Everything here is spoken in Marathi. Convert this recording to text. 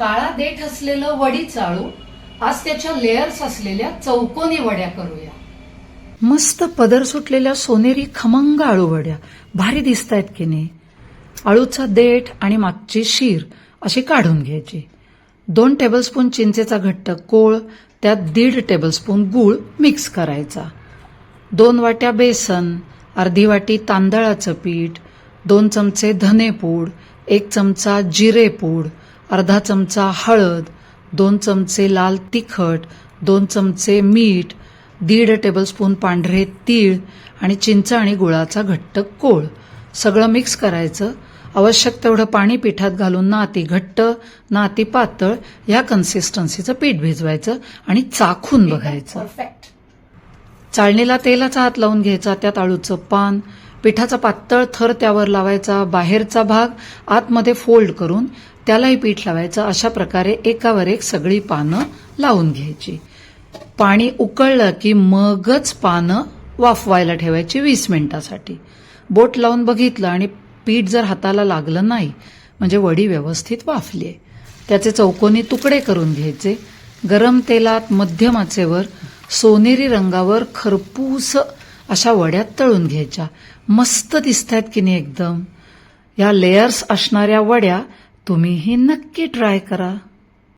काळा देठ असलेलं वडी चाळू आज त्याच्या लेयर्स असलेल्या चौकोनी वड्या करूया. मस्त पदर सुटलेल्या सोनेरी खमंग आळू वड्या. भारी दिसत आहेत की नाही? आळूचा देठ आणि मागची शीर अशी काढून घ्यायची. दोन टेबलस्पून चिंचेचा घट्ट कोळ त्यात दीड टेबलस्पून गूळ मिक्स करायचा. दोन वाट्या बेसन अर्धी वाटी तांदळाचं पीठ दोन चमचे धनेपूड एक चमचा जिरेपूड अर्धा चमचा हळद दोन चमचे लाल तिखट दोन चमचे मीठ दीड टेबलस्पून पांढरे तीळ आणि चिंच आणि गुळाचा घट्ट कोळ. सगळं मिक्स करायचं. आवश्यक तेवढं पाणी पिठात घालून ना अति घट्ट ना अति पातळ या कन्सिस्टन्सीचं पीठ भिजवायचं आणि चाखून बघायचं. चाळणीला तेलाचा हात लावून घ्यायचा त्यात आळूचं पान पिठाचा पातळ थर त्यावर लावायचा बाहेरचा भाग आतमध्ये फोल्ड करून त्यालाही पीठ लावायचं. अशा प्रकारे एकावर एक सगळी पानं लावून घ्यायची. पाणी उकळलं की मगच पानं वाफवायला ठेवायची वीस मिनिटासाठी. बोट लावून बघितलं आणि पीठ जर हाताला लागलं नाही म्हणजे वडी व्यवस्थित वाफली आहे. त्याचे चौकोनी तुकडे करून घ्यायचे. गरम तेलात मध्यम आचेवर सोनेरी रंगावर खरपूस अशा वड्यात तळून घ्यायच्या. मस्त दिसत आहेत की नाही एकदम. या लेयर्स असणाऱ्या वड्या तुम्हीही नक्की ट्राय करा.